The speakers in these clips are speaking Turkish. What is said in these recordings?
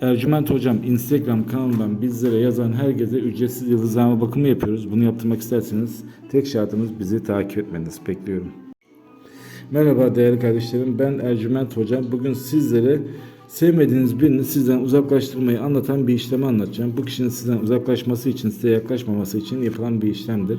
Ercüment Hocam Instagram kanalından bizlere yazan herkese ücretsiz yıldızlama bakımı yapıyoruz. Bunu yaptırmak isterseniz tek şartımız bizi takip etmeniz. Bekliyorum. Merhaba değerli kardeşlerim. Ben Ercüment Hocam. Bugün sizlere sevmediğiniz birini sizden uzaklaştırmayı anlatan bir işlemi anlatacağım. Bu kişinin sizden uzaklaşması için, size yaklaşmaması için yapılan bir işlemdir.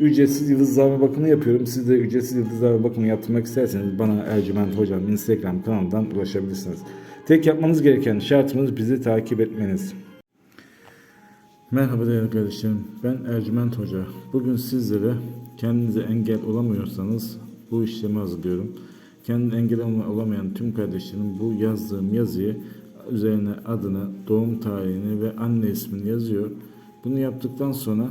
ücretsiz yıldızlama bakımı yapıyorum. Siz de ücretsiz yıldızlama bakımı yaptırmak isterseniz bana Ercüment Hocam Instagram kanalından ulaşabilirsiniz. Tek yapmanız gereken şartımız bizi takip etmeniz. Merhaba değerli kardeşlerim. Ben Ercüment Hoca. Bugün sizlere kendinize engel olamıyorsanız bu işlemi hazırlıyorum. Kendine engel olamayan tüm kardeşlerim bu yazdığım yazıyı üzerine adını, doğum tarihini ve anne ismini yazıyor. Bunu yaptıktan sonra